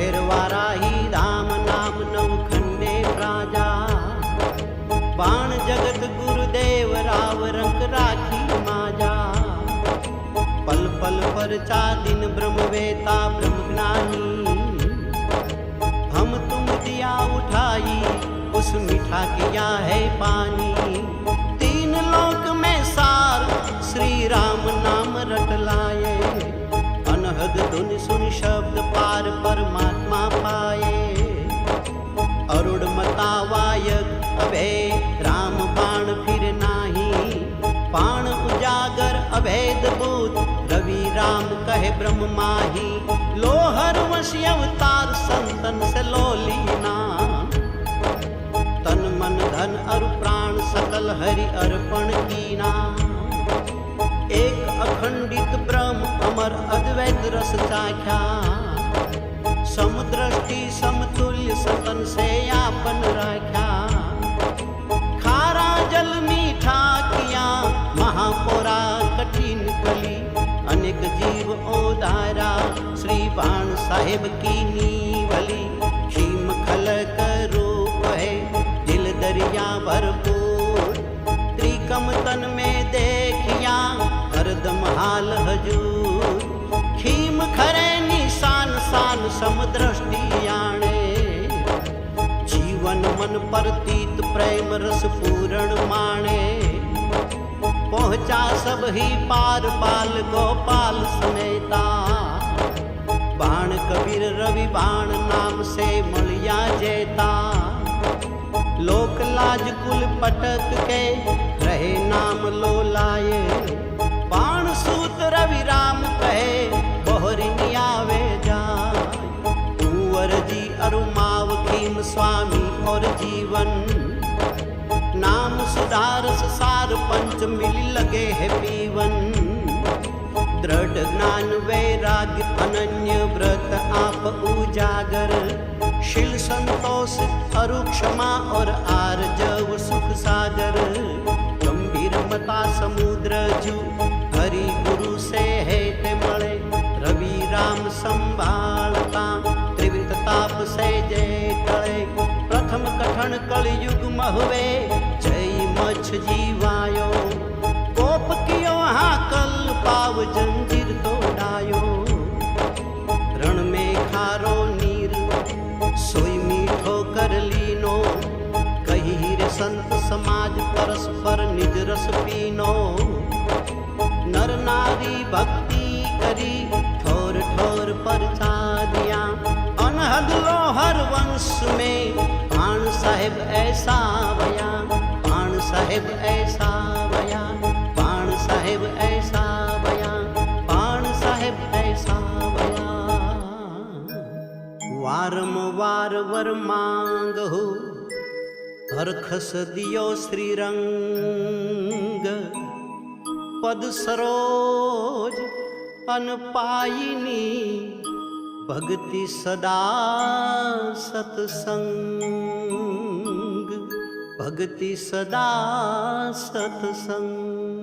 हेरवारा ही राम नाम नवखंडे राजा बाण जगत गुरुदेव राव रंग राखी माजा। पल पल पर चा दिन ब्रह्म वेता ब्रह्म ज्ञानी। हम तुम दिया उठाई, उस मिठा किया है पानी। तीन लोक में सार, श्री राम नाम रट लाए। अनहद धुन सुन शब्द पा अभय राम बाण फिर नाही पाण उजागर अभेद भूत रवि राम कहे ब्रह्म माही, लोहर वशी अवतार संतन से लोलीना तन मन धन अरु प्राण सकल हरि अर्पण कीना। एक अखंडित ब्रह्म अमर अद्वैत रस चाख्या। समदृष्टि समतुल्य सतन से यापन राख्या। साहेब की नीवली क्षीम खल रूप है, दिल दरिया भरपूर। त्रिकम तन में देखिया हरदम हाल हजूर। खीम खरे निशान, शान समदृष्टि आणे जीवन मन परतीत प्रेम रस पूरण माणे। पहुँचा सब ही पार पाल गोपाल। बाण नाम से मलिया जेता। लोक लाज कुल पटक के रहे नाम लो लाए। बाण सूत रवि राम कहे बोहरिनी आवे जाए कुंवर जी अरुमाव खीम स्वामी और जीवन। नाम सुधारस सार पंच मिल लगे है पीवन। दृढ़ ज्ञान वैराग्य अनन्य व्रत आप उजागर। शिल संतोष अरु क्षमा और आर्जव सुख सागर। गंभीर मता समुद्र जू, हरि गुरु से है ते मळे। रवि राम संभाळता त्रिविध ताप से जय टळे। प्रथम कठण कलयुग महुवे, जय मछ जीवायो। कोप कियो हाँ कल पाव समाज परस्पर निज रस पीनो। नर नारी भक्ति करी, ठोर ठोर पर दिया अनहद लोहर वंश में पाण साहेब ऐसा बया। पाण साहेब ऐसा बया। पाण साहेब ऐसा बया। पाण साहेब ऐसा बया। वारंवार वर मांगहु। હરખસ દિયો શ્રીરંગ પદ સરોજ અનપાયિની ભક્તિ સદા સત્સંગ ભક્તિ સદા સત્સંગ